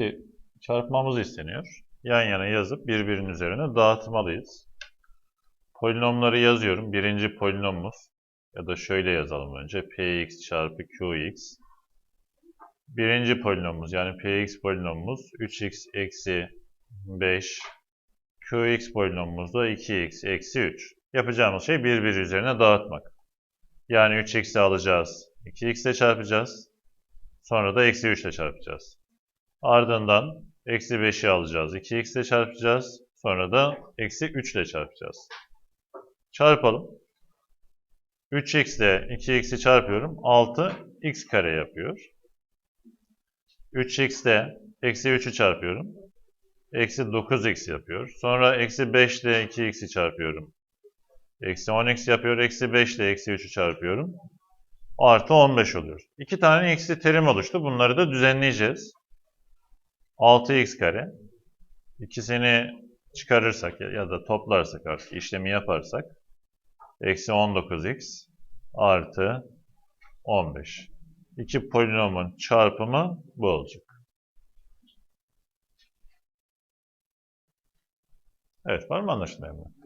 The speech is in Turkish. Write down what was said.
Şimdi çarpmamız isteniyor. Yan yana yazıp birbirinin üzerine dağıtmalıyız. Polinomları yazıyorum. Birinci polinomumuz ya da şöyle yazalım önce. px çarpı qx. Birinci polinomumuz yani px polinomumuz 3x eksi 5. qx polinomumuz da 2x eksi 3. Yapacağımız şey birbiri üzerine dağıtmak. Yani 3x'i alacağız. 2x ile çarpacağız. Sonra da eksi 3 ile çarpacağız. Ardından eksi 5'i alacağız. 2x ile çarpacağız. Sonra da eksi 3 ile çarpacağız. Çarpalım. 3x ile 2x'i çarpıyorum. 6x kare yapıyor. 3x ile eksi 3'ü çarpıyorum. Eksi 9x yapıyor. Sonra eksi 5 ile 2x'i çarpıyorum. Eksi 10x yapıyor. Eksi 5 ile eksi 3'ü çarpıyorum. Artı 15 oluyor. İki tane eksi terim oluştu. Bunları da düzenleyeceğiz. 6x kare. İkisini çıkarırsak ya- da toplarsak artık işlemi yaparsak eksi 19x artı 15. İki polinomun çarpımı bu olacak. Evet var mı anlaşılmayan mı?